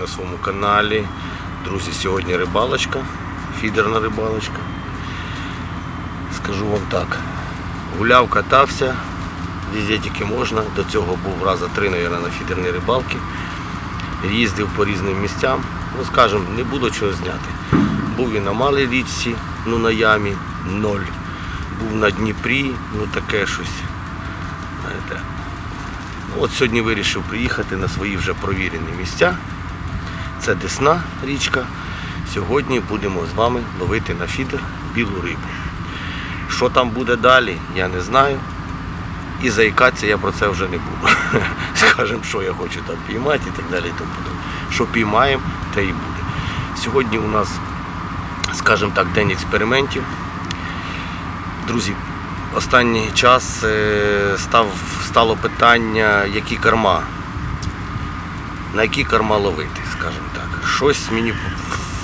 на своєму каналі. Друзі, сьогодні рибалочка, фідерна рибалочка. Скажу вам так. Гуляв, катався, везде тільки можна. До цього був раза три, мабуть, на фідерній рибалці. Їздив по різним місцям. Ну, скажімо, не було чого зняти. Був і на малій річці, ну на ямі ноль. Був на Дніпрі, ну таке щось. Знаєте. От сьогодні вирішив приїхати на свої вже провірені місця. Це Десна річка. Сьогодні будемо з вами ловити на фідер білу рибу. Що там буде далі, я не знаю. І заїкатися я про це вже не буду. Скажемо, що я хочу там піймати і так далі. Що піймаємо, те і буде. Сьогодні у нас, скажімо так, день експериментів. Друзі, останній час е, став, стало питання, які корма. На які корма ловити, скажімо. Щось мені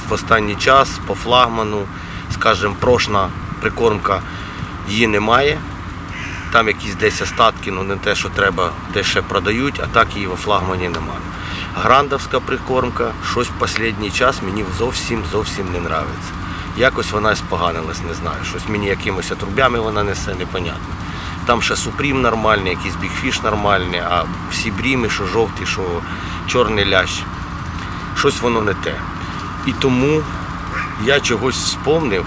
в останній час по флагману, скажімо, прошна прикормка її немає. Там якісь десь остатки, ну не те, що треба, де ще продають, а так її во флагмані немає. Грандовська прикормка, щось в останній час мені зовсім зовсім не подобається. Якось вона споганилась, не знаю. Щось мені якимось отрубями вона несе, непонятно. Там ще супрім нормальний, якийсь бігфіш нормальний, а всі бріми, що жовті, що чорний лящ. Щось воно не те. І тому я чогось вспомнив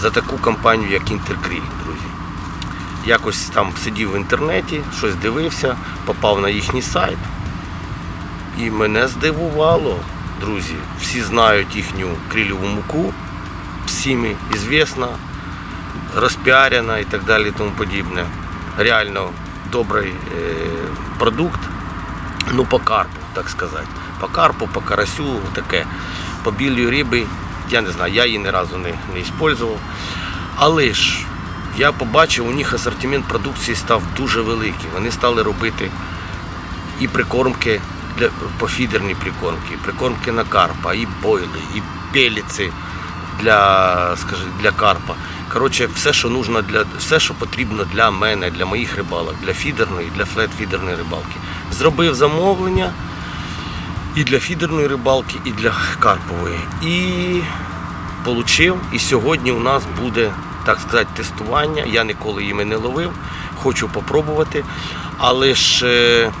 за таку компанію, як Інтеркріль, друзі. Якось там сидів в інтернеті, щось дивився, попав на їхній сайт. І мене здивувало, друзі. Всі знають їхню крильову муку, всіми ізвісна, розпіарена і так далі тому подібне. Реально добрий е, продукт. Ну, по карпу, так сказати. По карпу, по карасю, таке. По білій риби, я не знаю, я її ні разу не, не використовував. Але ж я побачив, у них асортимент продукції став дуже великий. Вони стали робити і прикормки для по фідерні прикормки, і прикормки на карпа, і бойли, і пеліці для, скажи, для карпа. Коротше, все, що нужно для все, що потрібно для мене, для моїх рибалок, для фідерної, для флет-фідерної рибалки. Зробив замовлення і для фідерної рибалки, і для карпової. І получив. І сьогодні у нас буде, так сказати, тестування. Я ніколи їми не ловив, хочу попробувати. Але ж е,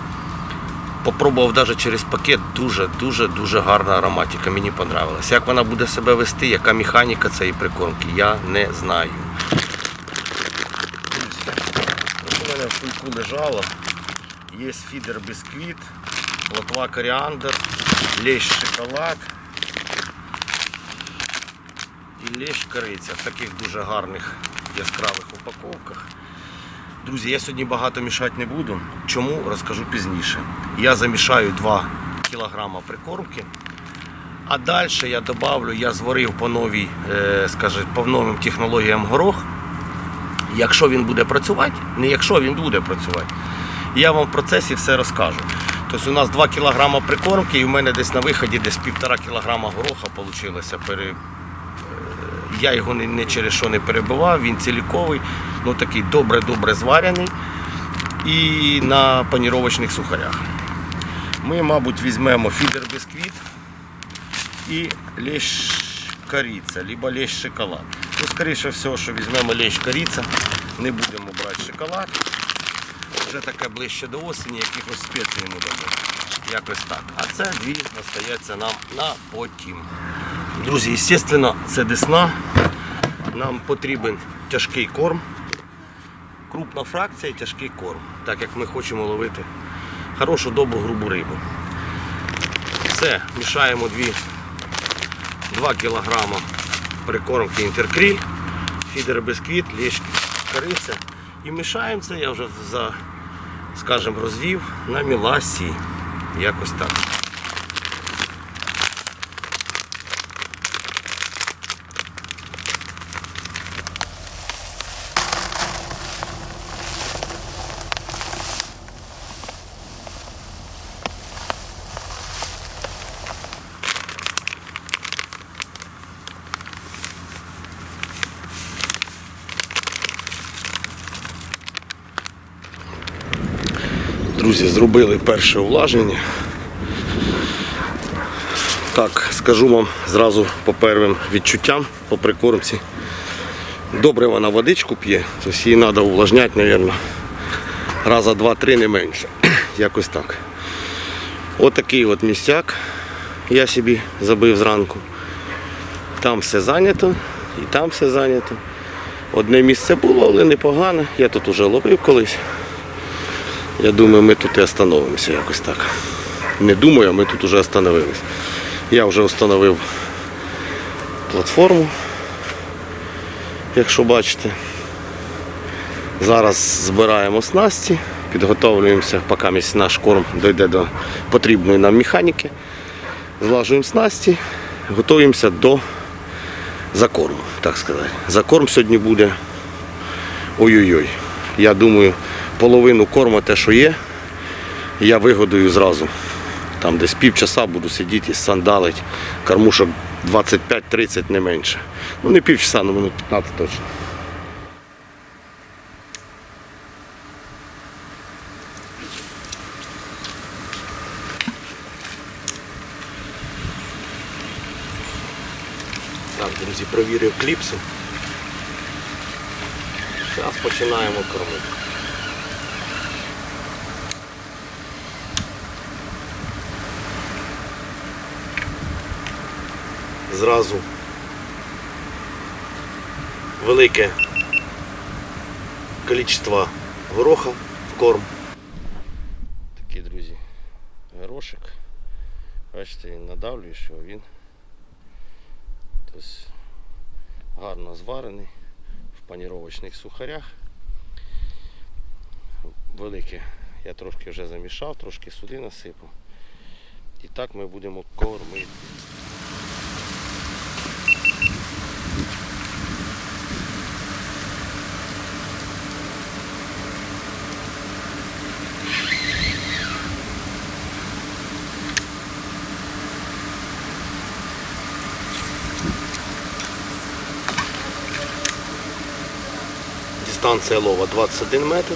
попробував навіть через пакет дуже-дуже дуже гарна ароматика. Мені понравилась. Як вона буде себе вести, яка механіка цієї прикормки, я не знаю. У мене в кульку лежало. Є фідер бісквіт, лотва коріандр, лещ шоколад і лещ кориця в таких дуже гарних яскравих упаковках. Друзі, я сьогодні багато мішати не буду. Чому розкажу пізніше. Я замішаю 2 кг прикормки. А далі я добавлю, я зварив по новій, е, скажімо, по новим технологіям горох. Якщо він буде працювати, не якщо він буде працювати, я вам в процесі все розкажу. Тобто у нас 2 кг прикормки і в мене десь на виході десь 1,5 кг гороха вийшло. Я його не, через що не перебивав, він ціліковий, ну такий добре-добре зварений і на паніровочних сухарях. Ми, мабуть, візьмемо фідер бісквіт і лещ кориця, либо лещ шоколад. Ну, скоріше всього, що візьмемо лещ кориця, не будемо брати шоколад. Вже таке ближче до осені, якихось спецій йому дамо. Якось так. А це дві остається нам на потім. Друзі, звісно, це десна. Нам потрібен тяжкий корм. Крупна фракція і тяжкий корм. Так як ми хочемо ловити хорошу добру грубу рибу. Все, мішаємо 2, 2 кг прикормки інтеркріль, фідер бісквіт, лещ кориця. І мішаємо це, я вже за, скажімо, розвів на міласі. Якось так. Друзі, зробили перше увлажнення. Так, скажу вам зразу по первим відчуттям, по прикормці. Добре вона водичку п'є, тобто її треба увлажняти, мабуть, раза два-три не менше. Якось так. Отакий от місцяк я собі забив зранку. Там все зайнято і там все зайнято. Одне місце було, але непогане. Я тут уже ловив колись. Я думаю, ми тут і остановимося якось так. Не думаю, а ми тут уже остановились. Я вже встановив платформу, якщо бачите. Зараз збираємо снасті, підготовлюємося, поки наш корм дійде до потрібної нам механіки. Злажуємо снасті, готуємося до закорму, так сказати. Закорм сьогодні буде ой-ой-ой. Я думаю, половину корму те, що є, я вигодую зразу. Там десь півчаса буду сидіти і сандалить. Кормушок 25-30 не менше. Ну не півчаса, ну минут 15 точно. Так, друзі, провірив кліпсу. Зараз починаємо кормити. Зразу велике кількість гороха в корм. Такий, друзі, горошик. Бачите, він надавлює, що він тобто, гарно зварений в паніровочних сухарях. Велике я трошки вже замішав, трошки сюди насипав. І так ми будемо кормити. Дистанція лова 21 метр,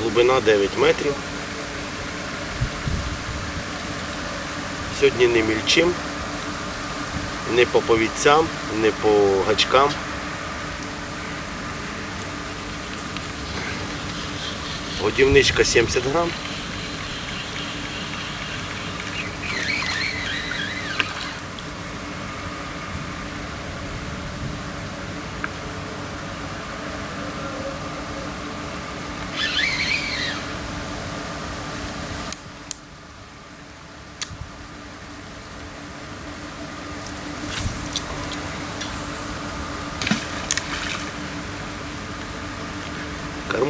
глибина 9 метрів. Сьогодні не мільчим, не по повідцям, не по гачкам. Годівничка 70 грам.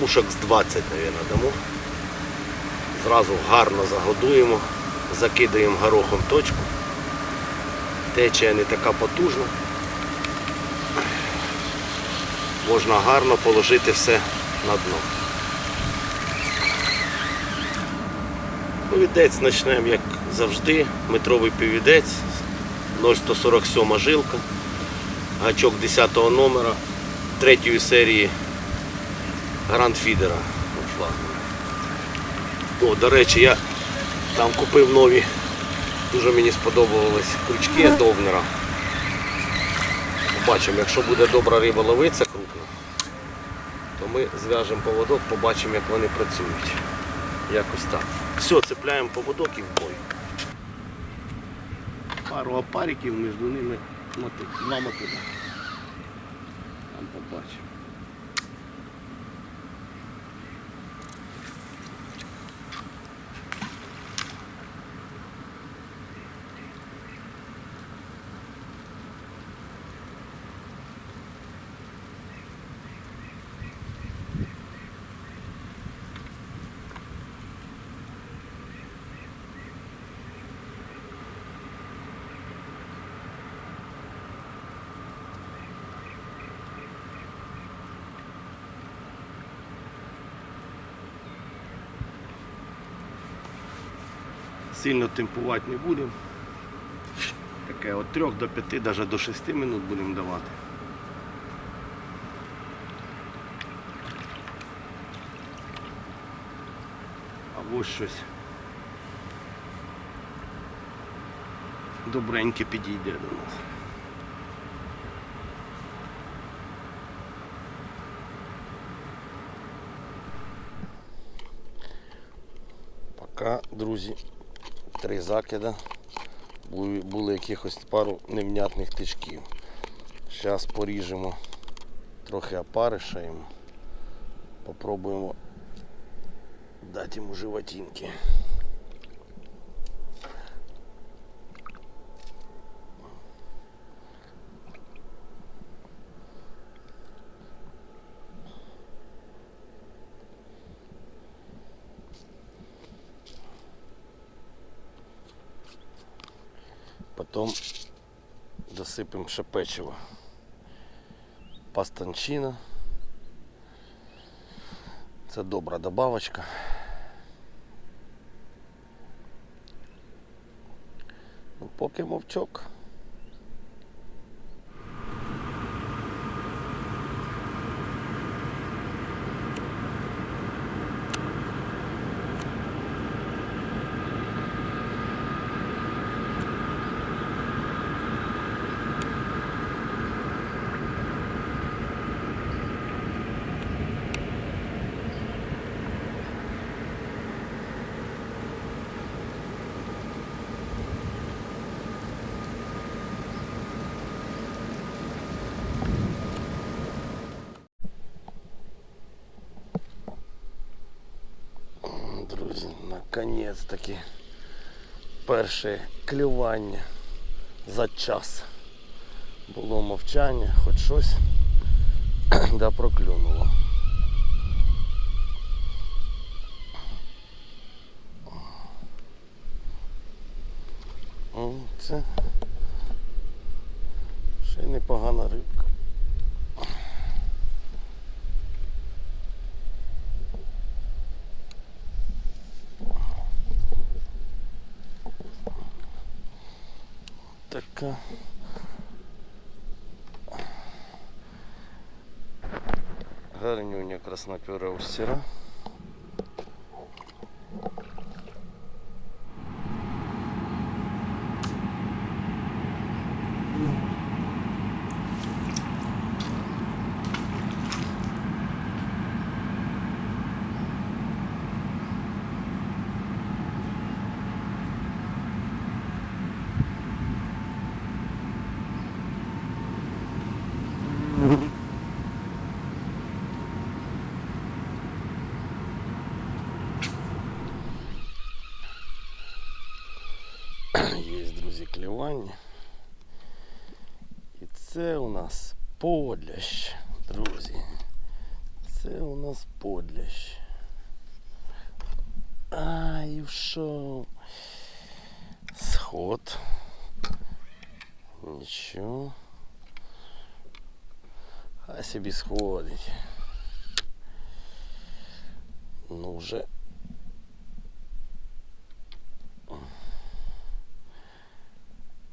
Кормушок з 20, мабуть, дамо. Зразу гарно загодуємо, закидаємо горохом точку. Течія не така потужна. Можна гарно положити все на дно. Повідець почнемо, як завжди, метровий повідець, 0,147 жилка, гачок 10 номера, третьої серії грандфідера. О, до речі, я там купив нові, дуже мені сподобались крючки довнера. Побачимо, якщо буде добра риба ловиться крупна, то ми зв'яжемо поводок, побачимо, як вони працюють. Якось так. Все, цепляємо поводок і в бой. Пару опариків, між ними мотик, два мотика. Там побачимо. Сильно темпувати не будемо. Таке від 3 до 5, навіть до 6 минут будемо давати. А ось щось добреньке підійде до нас. Пока, друзі, три закида. Були якихось пару невнятних тичків. Зараз поріжемо трохи опаришаємо. Попробуємо дати йому животинки. Потом досыпем ще. Пастанчина. Це добра добавочка. Ну, поки мовчок. Друзі, наконець-таки перше клювання за час. Було мовчання, хоч щось да проклюнуло. О, Це ще й непогана рибка. Така. Гарнюня у Є, друзі, клювання. І це у нас подлящ, друзі. Це у нас подлящ. Вшов. Сход. Нічого. Хай собі сходить. Ну вже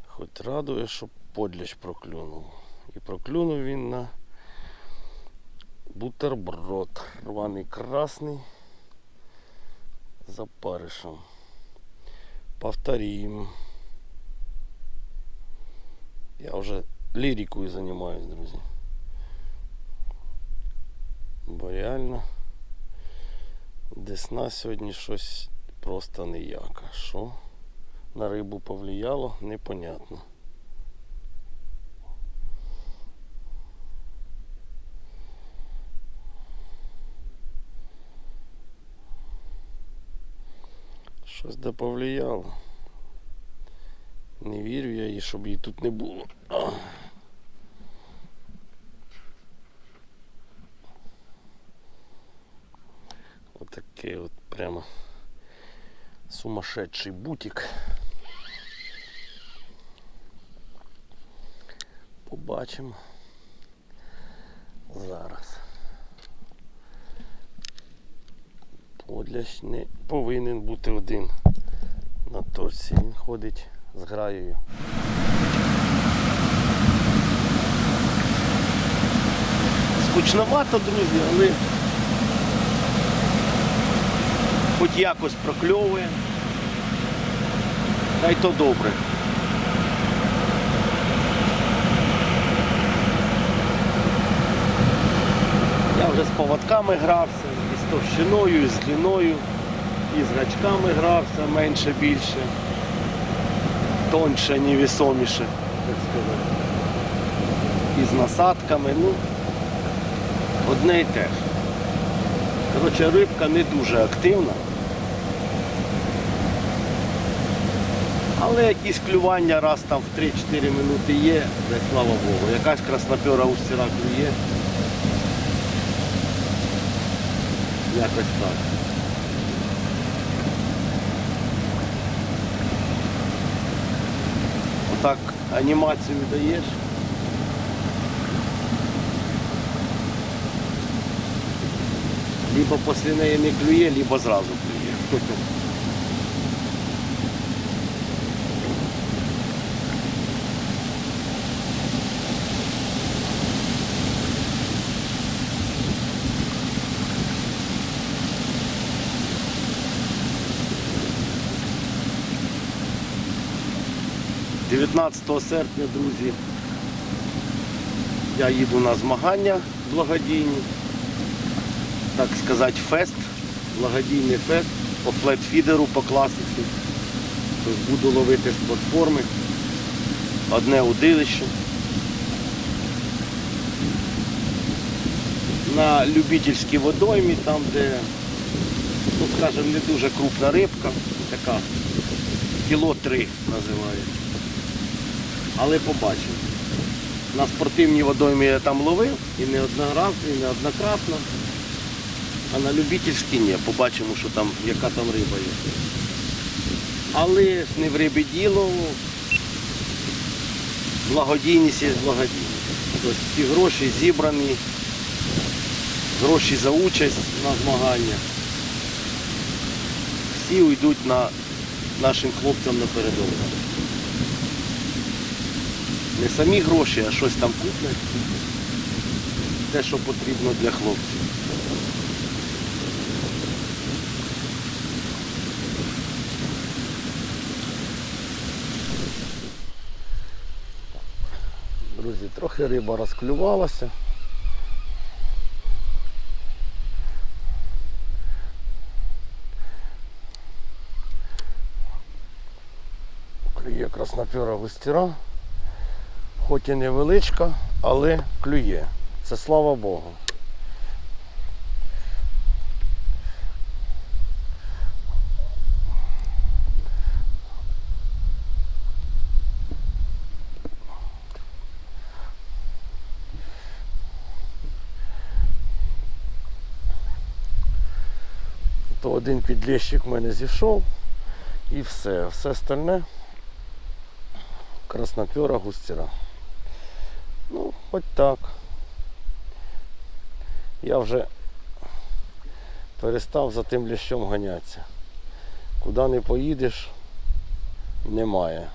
Хоч радує, що подляч проклюнув. І проклюнув він на бутерброд. Рваний красний за паришем. Повторим. Я вже лірикою займаюсь, друзі. Бо реально десна сьогодні щось просто ніяка. Що? на рибу повлияло, непонятно. Щось да повлияло. Не вірю я їй, щоб її тут не було. Отакий от прямо сумасшедший бутик. Побачимо зараз. Подлящ не повинен бути один на точці, він ходить з граєю. Скучновато, друзі, але хоч якось прокльовує, та й то добре. Я вже з поводками грався товщиною, з длиною, і з гачками грався менше більше, тоньше, невісоміше, так сказати. І з насадками, ну, одне і те ж. Коротше, рибка не дуже активна. Але якісь клювання раз там в 3-4 минути є, та слава Богу. Якась краснопера у стіра клює. Якось так. Отак анімацію даєш. Либо після неї не клює, либо зразу клює. – 19 серпня, друзі, я їду на змагання благодійні, так сказати, фест, благодійний фест по флетфідеру, по класиці. Тобто буду ловити з платформи. Одне удилище. На любительській водоймі, там де, ну скажімо, не дуже крупна рибка, така кіло три називається. Але побачив. На спортивній водоймі я там ловив і не одноразово, і не однократно. А на любительській ні, побачимо, що там, яка там риба є. Але ж не в рибі діло, благодійність є благодійність. Тобто ці гроші зібрані, гроші за участь на змаганнях. Всі уйдуть на нашим хлопцям на передову. Не самі гроші, а щось там купне. Те, що потрібно для хлопців. Друзі, трохи риба розклювалася. Клює краснопера густіра. Хоч і невеличка, але клює. Це слава Богу. То один підлещик в мене зійшов і все. Все остальне краснопера густіра. Хоч так. Я вже перестав за тим ліщом ганятися. Куди не поїдеш, немає.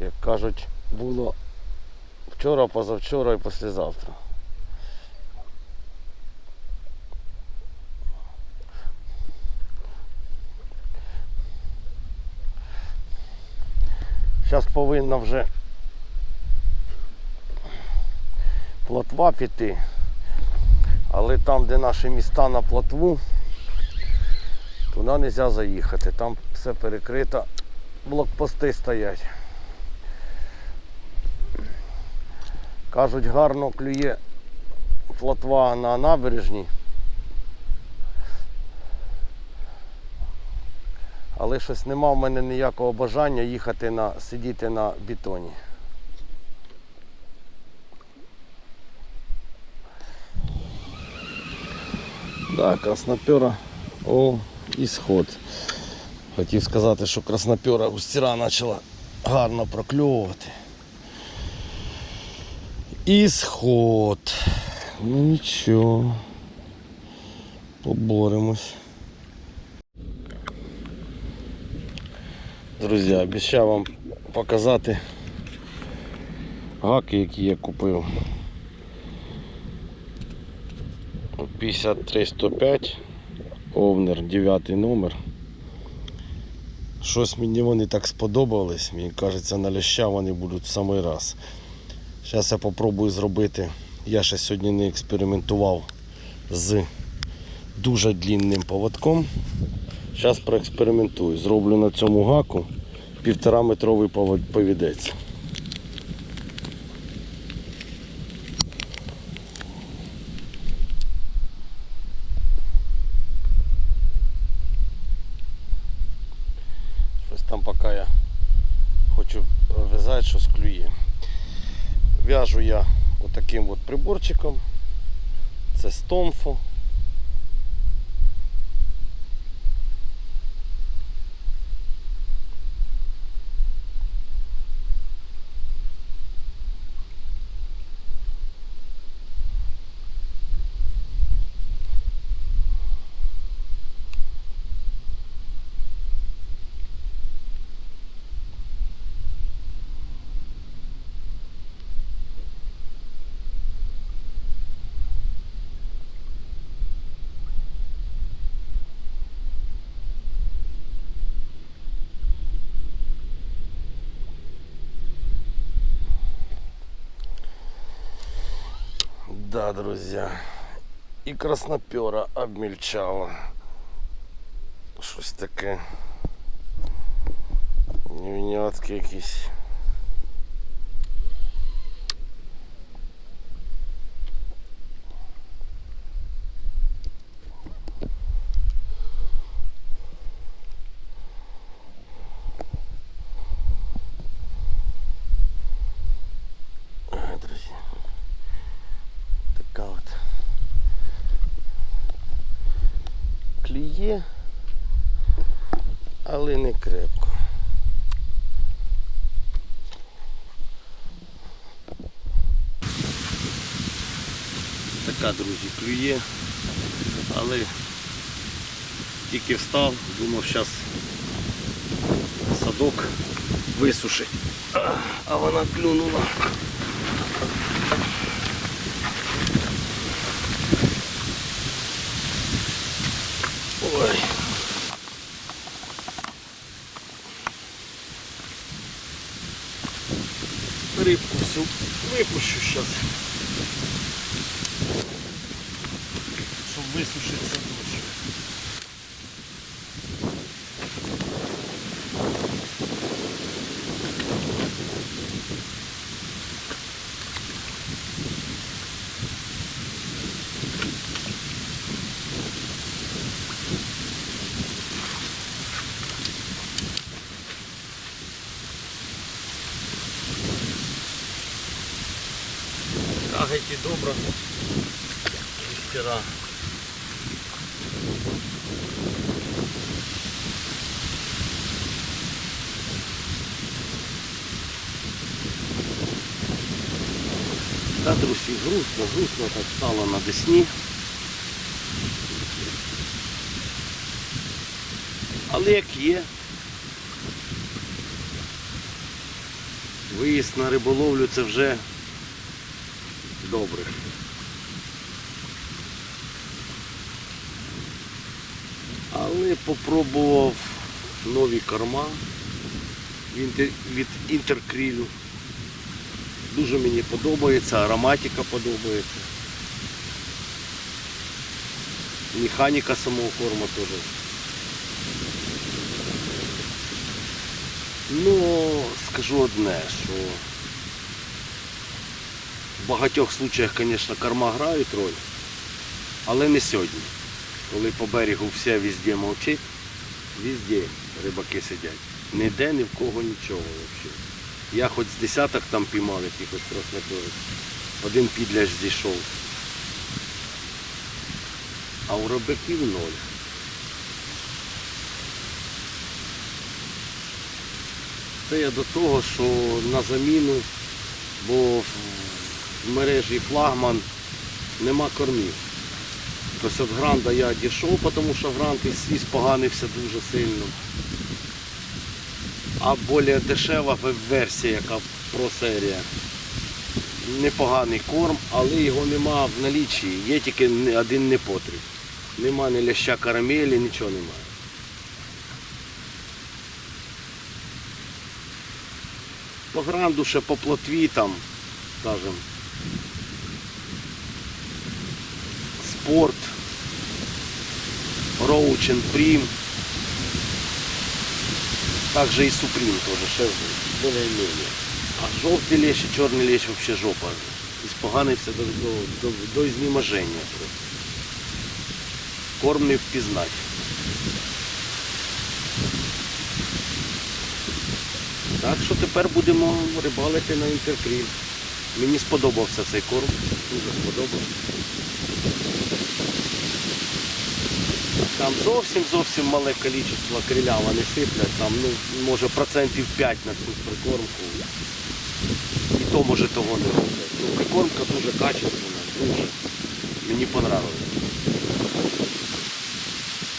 Як кажуть, було вчора, позавчора і післязавтра. Зараз повинна вже плотва піти. Але там, де наші міста на плотву, туди не можна заїхати. Там все перекрито, блокпости стоять. Кажуть, гарно клює плотва на набережній. Але щось нема в мене ніякого бажання їхати на сидіти на бетоні. Да, краснопера. О, ісход. Хотів сказати, що краснопера густіра почала гарно прокльовувати. Ісход. Ну нічого. Поборемось. Друзі, обіцяв вам показати гаки, які я купив. 53-105 Овнер, 9 номер. Щось мені вони так сподобались. Мені кажеться, на ляща вони будуть в самий раз. Зараз я попробую зробити Я ще сьогодні не експериментував з дуже длінним поводком. Зараз проекспериментую. Зроблю на цьому гаку півтора метровий повідець. Щось там поки я хочу в'язати, щось клює. В'яжу я отаким от приборчиком. Це стомфо. Да, друзья. І краснопера обмельчала. Щось таке. Нюнятки якісь. Друзі, клює, але тільки встав, думав, зараз садок висушить, А- вона клюнула. Ой. Рибку всю випущу сейчас. Щоб висушиться дощ. Кагайте добре. Та, друзі, грустно, грустно так стало на Десні. Але як є. Виїзд на риболовлю це вже добре. Але попробував нові корма від- інтеркрілю. Дуже мені подобається, ароматика подобається. Механіка самого корму теж. Ну, скажу одне, що в багатьох случаях, звісно, корма грають роль, але не сьогодні. Коли по берегу все везде мовчить, везде рибаки сидять. Ніде ні в кого нічого взагалі. Я хоч з десяток там піймав якихось красноперок. Один підляж зійшов. А у рибаків ноль. Це я до того, що на заміну, бо в мережі флагман нема кормів. Тобто від гранда я дійшов, тому що грант і споганився дуже сильно. А більш дешева версія, яка про-серія. Непоганий корм, але його нема в наліччі. Є тільки один непотріб. Нема ні ляща карамелі, нічого немає. По гранду ще по плотві там, скажем, спорт, роучен, прим. Также и Суприм тоже, ще более-менее. А жовтий лещ і чорний лещ взагалі жопа. Іспоганився до, до, до, до знеможення просто. Корм не впізнать. Так що тепер будемо рибалити на інтеркріль. Мені сподобався цей корм. Дуже сподобався. Там зовсім зовсім мале кількість криля вони сиплять, там ну, може процентів 5 на цю прикормку. І то може того не роблять. Ну, прикормка дуже качественна, дуже. Мені понравилось.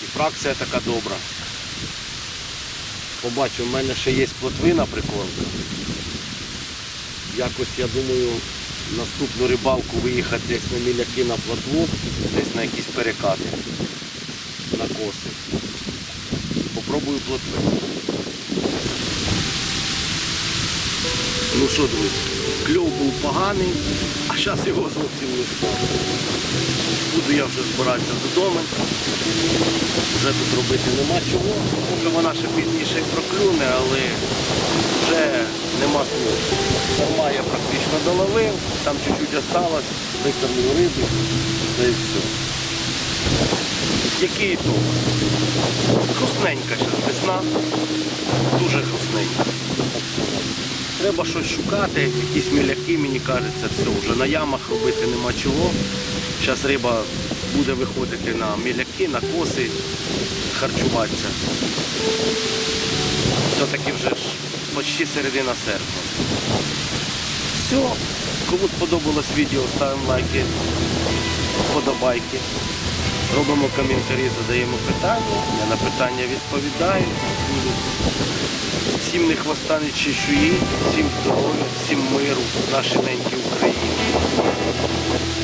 І фракція така добра. Побачу, в мене ще є плотвина прикормка. Якось я думаю наступну рибалку виїхати десь на міляки на плотву, десь на якісь перекати на. Попробую плотвину. Ну що, друзі, кльов був поганий, а зараз його зовсім не стало. Буду я вже збиратися додому. Вже тут робити нема чого. Може вона ще пізніше проклюне, але вже нема слов. Корма я практично доловив, там чуть-чуть осталось, викормив риби, та і все. Який ітог? Хрусненька зараз весна, дуже хрусненька. Треба щось шукати, якісь міляки, мені кажеться, все, вже на ямах робити нема чого. Зараз риба буде виходити на міляки, на коси, харчуватися. Все-таки вже ж почти середина серпня. Все. Кому сподобалось відео, ставимо лайки, вподобайки. Робимо коментарі, задаємо питання. Я на питання відповідаю. Всім не хвоста, не чешуї, всім здоров'я, всім миру, нашій ненькій Україні.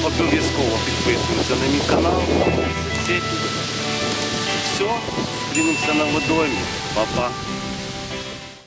Обов'язково підписуємося на мій канал, на соцсети. Все, зустрінемося на водоймі. Па-па.